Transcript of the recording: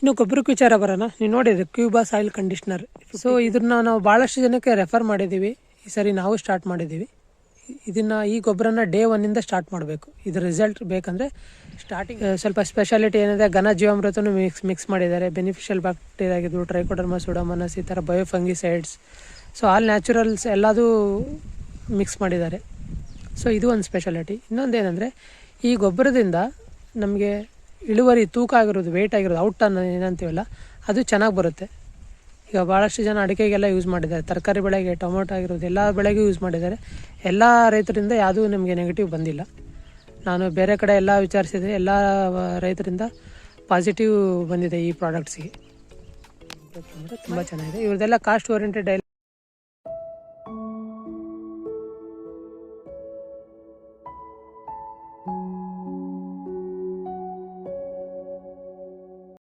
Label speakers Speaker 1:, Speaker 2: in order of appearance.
Speaker 1: ಇನ್ನು ಗೊಬ್ಬರಕ್ಕೆ ವಿಚಾರ ಬರೋಣ. ನೀವು ನೋಡಿದ್ರೆ ಕ್ಯೂಬಾ ಸಾಯಿಲ್ ಕಂಡೀಷ್ನರ್. ಸೊ ಇದನ್ನ ನಾವು ಭಾಳಷ್ಟು ಜನಕ್ಕೆ ರೆಫರ್ ಮಾಡಿದ್ದೀವಿ ಈ ಸರಿ ನಾವು ಸ್ಟಾರ್ಟ್ ಮಾಡಿದ್ದೀವಿ ಇದನ್ನ ಈ ಗೊಬ್ಬರನ ಡೇ ಒನ್ನಿಂದ ಸ್ಟಾರ್ಟ್ ಮಾಡಬೇಕು. ಇದ್ರ ರಿಸಲ್ಟ್ ಬೇಕಂದ್ರೆ ಸ್ಟಾರ್ಟಿಂಗ್ ಸ್ವಲ್ಪ ಸ್ಪೆಷಾಲಿಟಿ ಏನಿದೆ, ಘನ ಜೀವಾಮೃತನೂ ಮಿಕ್ಸ್ ಮಿಕ್ಸ್ ಮಾಡಿದ್ದಾರೆ. ಬೆನಿಫಿಷಿಯಲ್ ಬ್ಯಾಕ್ಟೀರಿಯಾ ಆಗಿದ್ದು ಟ್ರೈಕೋಡರ್ಮಾ ಸುಡಮನಸ್ ಈ ಥರ ಬಯೋಫಂಗಿಸೈಡ್ಸ್ ಸೊ ಆಲ್ ನ್ಯಾಚುರಲ್ಸ್ ಎಲ್ಲದೂ ಮಿಕ್ಸ್ ಮಾಡಿದ್ದಾರೆ. ಸೊ ಇದು ಒಂದು ಸ್ಪೆಷಾಲಿಟಿ ಇನ್ನೊಂದು ಏನಂದರೆ ಈ ಗೊಬ್ಬರದಿಂದ ನಮಗೆ ಇಳುವರಿ ತೂಕ ಆಗಿರೋದು ವೆಯ್ಟ್ ಆಗಿರೋದು ಔಟ್ ಅನ್ನ ಏನಂತೀವಲ್ಲ, ಅದು ಚೆನ್ನಾಗಿ ಬರುತ್ತೆ. ಈಗ ಭಾಳಷ್ಟು ಜನ ಅಡಿಕೆಗೆಲ್ಲ ಯೂಸ್ ಮಾಡಿದ್ದಾರೆ. ತರಕಾರಿ ಬೆಳೆಗೆ ಟೊಮೊಟೊ ಆಗಿರೋದು, ಎಲ್ಲ ಬೆಳೆಗೂ ಯೂಸ್ ಮಾಡಿದ್ದಾರೆ. ಎಲ್ಲ ರೈತರಿಂದ ಯಾವುದೂ ನಿಮಗೆ ನೆಗೆಟಿವ್ ಬಂದಿಲ್ಲ. ನಾನು ಬೇರೆ ಕಡೆ ಎಲ್ಲ ವಿಚಾರಿಸಿದೆ ಎಲ್ಲ ರೈತರಿಂದ ಪಾಸಿಟಿವ್ ಬಂದಿದೆ ಈ ಪ್ರಾಡಕ್ಟ್ಸಿಗೆ ತುಂಬ ಚೆನ್ನಾಗಿದೆ. ಇವ್ರದ್ದೆಲ್ಲ ಕಾಸ್ಟ್ ಓರಿಯೆಂಟೆಡ್